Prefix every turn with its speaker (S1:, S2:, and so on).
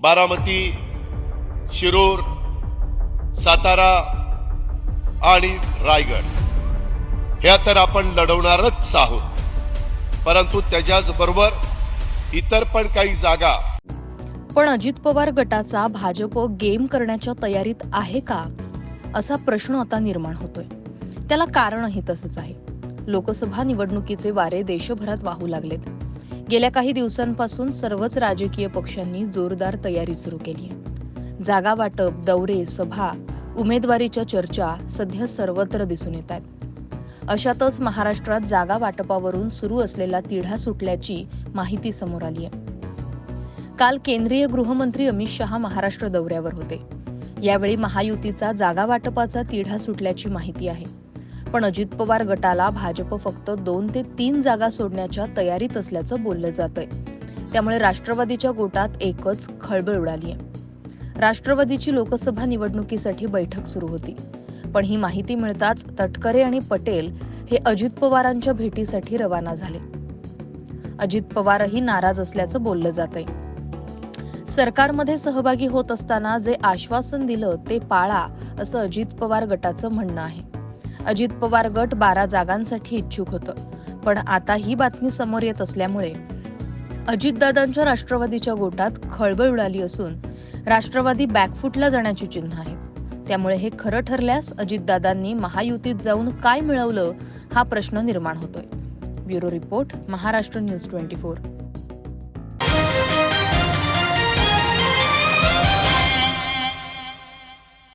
S1: बारामती शिरूर सातारा आणि रायगड. ह्या तर आपण लढवणारच आहोत. परंतु त्याच्याच बरोबर इतर पण काही जागा.
S2: पण अजित पवार गटाचा भाजप गेम करण्याच्या तयारीत आहे का? असा प्रश्न आता निर्माण होतोय. त्याला कारणही तसंच आहे. लोकसभा निवडणुकीचे वारे देशभरात वाहू लागलेत. गेल्या काही दिवसांपासून सर्वच राजकीय पक्षांनी जोरदार तयारी सुरू केली आहे. जागा वाटप दौरे सभा उमेदवारीच्या चर्चा सध्या सर्वत्र दिसून येत आहेत. अशातच महाराष्ट्रात जागा वाटपावरून सुरू असलेला तिढा सुटल्याची माहिती समोर आली आहे. काल केंद्रीय गृहमंत्री अमित शहा महाराष्ट्र दौऱ्यावर होते. यावेळी महायुतीचा जागा वाटपाचा तिढा सुटल्याची माहिती आहे. पण अजित पवार गटाला भाजप फक्त दोन ते तीन जागा सोडण्याच्या तयारीत असल्याचं बोललं जातंय. त्यामुळे राष्ट्रवादीच्या गोटात एकच खळबळ उडाली आहे राष्ट्रवादीची लोकसभा निवडणुकीसाठी बैठक सुरू होती. पण ही माहिती मिळताच तटकरे आणि पटेल हे अजित पवारांच्या भेटीसाठी रवाना झाले. अजित पवारही नाराज असल्याचं बोललं जात आहे सरकारमध्ये सहभागी होत असताना जे आश्वासन दिलं ते पाळा असं अजित पवार गटाचं म्हणणं आहे. अजित पवार गट बारा जागांसाठी इच्छुक होतं. पण आता ही बातमी समोर येत असल्यामुळे अजितदादांच्या राष्ट्रवादीच्या गोटात खळबळ उडाली असून राष्ट्रवादी बॅकफुटला जाण्याची चिन्ह आहेत त्यामुळे हे खरं ठरल्यास अजितदादांनी महायुतीत जाऊन काय मिळवलं हा प्रश्न निर्माण होतोय. Bureau report Maharashtra news twenty four.